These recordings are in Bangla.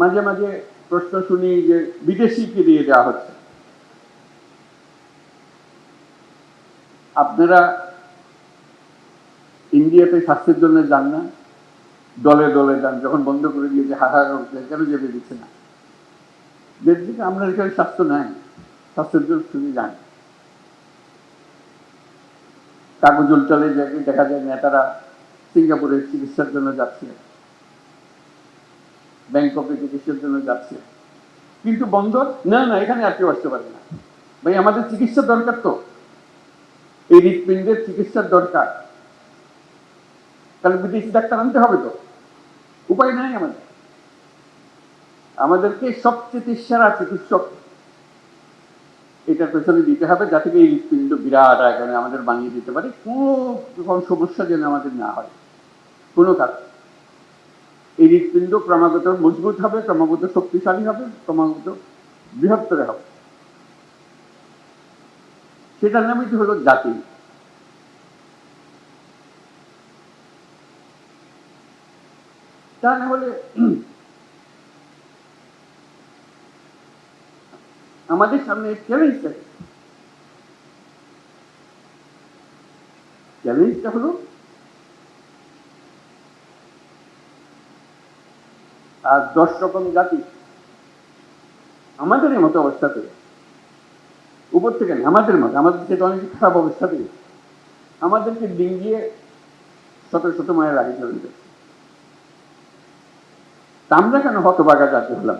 মাঝে মাঝে প্রশ্ন শুনি যে বিদেশিকে দিয়ে দেওয়া হচ্ছে। আপনারা ইন্ডিয়াতে স্বাস্থ্যের জন্য যান না, দলে দলে যান, যখন বন্ধ করে দিয়েছে হাহাকার করছে কেন যেতে দিচ্ছে না? দেখছি আমরা এখানে স্বাস্থ্য নাই, স্বাস্থ্যের জন্য শুধু যান। কাগজ উল্টালে দেখা যায় নেতারা সিঙ্গাপুরে চিকিৎসার জন্য যাচ্ছে। ব্যাংককে চিকিৎসার জন্য যাচ্ছে। কিন্তু বন্ধ না না, এখানে আর কেউ আসতে পারে না। ভাই, আমাদের চিকিৎসা দরকার তো। এই হৃৎপিণ্ডের চিকিৎসার দরকার। তাহলে বিদেশি ডাক্তার আনতে হবে তো। উপায় নাই আমাদের। আমাদেরকে সবচেয়ে সেরা চিকিৎসক এটার পেছনে দিতে হবে, যাতে এই হৃৎপিণ্ড বিরাট আকারে আমাদের বানিয়ে দিতে পারে। কোনো রকম সমস্যা যেন আমাদের না হয়। কোনো কাজ এই হৃৎপিণ্ড ক্রমাগত মজবুত হবে, ক্রমাগত শক্তিশালী হবে, ক্রমাগত বৃহত্তর হবে। সেটার নামই তো হলো জাতি। তা না হলে আমাদের সামনে চ্যালেঞ্জ চ্যালেঞ্জটা হলো দশ রকম জাতি আমাদের মতো অবস্থাতে উপর থেকে আমাদের মতো, আমাদের থেকে অনেক খারাপ অবস্থাতে আমাদেরকে ডিঙ্গিয়ে শত শত মায়ের আগে চলে যাচ্ছে আমরা কেন হতবাগা জাতি হলাম?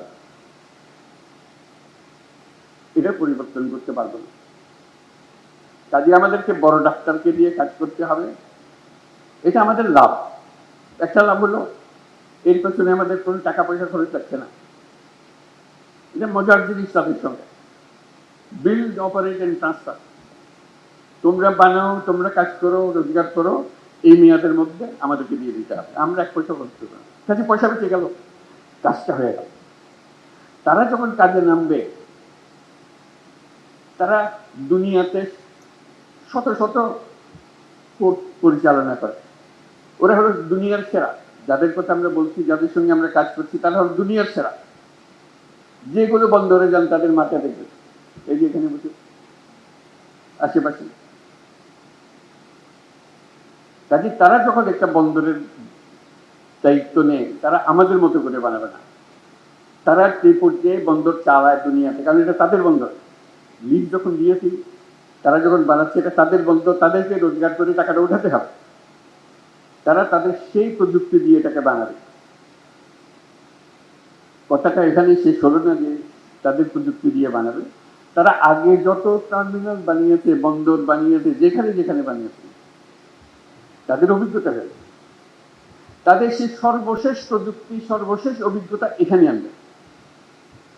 এটা পরিবর্তন করতে পারব না। কাজে আমাদেরকে বড় ডাক্তারকে দিয়ে কাজ করতে হবে। এটা আমাদের লাভ। একটা লাভ হলো এর পেছনে আমাদের কোনো টাকা পয়সা খরচ লাগছে না। এটা মজার জিনিস তাদের সঙ্গে। বিল্ড অপারেট অ্যান্ড ট্রান্সফার তোমরা বানাও, তোমরা কাজ করো, রোজগার করো, এই মেয়াদের মধ্যে আমাদেরকে দিয়ে দিতে হবে। আমরা এক পয়সা খরচ করব কাজে পয়সা বেঁচে গেল। কাজটা হয়ে গেল। তারা যখন কাজে নামবে, তারা দুনিয়াতে শত শত পরিচালনা করে। ওরা হলো দুনিয়ার সেরা। যাদের কথা আমরা বলছি, যাদের সঙ্গে আমরা কাজ করছি, তারা হলো দুনিয়ার সেরা। যে যেগুলো বন্দরে যান, তাদের মাথা দেখবে এই যে এখানে বসে। আশেপাশে। কাজে তারা যখন একটা বন্দরের দায়িত্ব নেয়, তারা আমাদের মতো করে বানাবে না। তারা সেই পর্যায়ে বন্দর চালায় দুনিয়াতে কারণ এটা তাদের বন্দর। লিজ যখন দিয়েছি, তারা যখন বানাচ্ছে, এটা তাদের বন্দর, তাদেরকে রোজগার করে টাকাটা উঠাতে হবে। তারা তাদের সেই প্রযুক্তি দিয়ে এটাকে বানাবে। কথাটা এখানে শেষ হলো না যে তাদের প্রযুক্তি দিয়ে বানাবে। তারা আগে যত টার্মিনাল বানিয়েছে, বন্দর বানিয়েছে, যেখানে যেখানে বানিয়েছে, তাদের অভিজ্ঞতা তাদের সেই সর্বশেষ প্রযুক্তি, সর্বশেষ অভিজ্ঞতা এখানে আনবে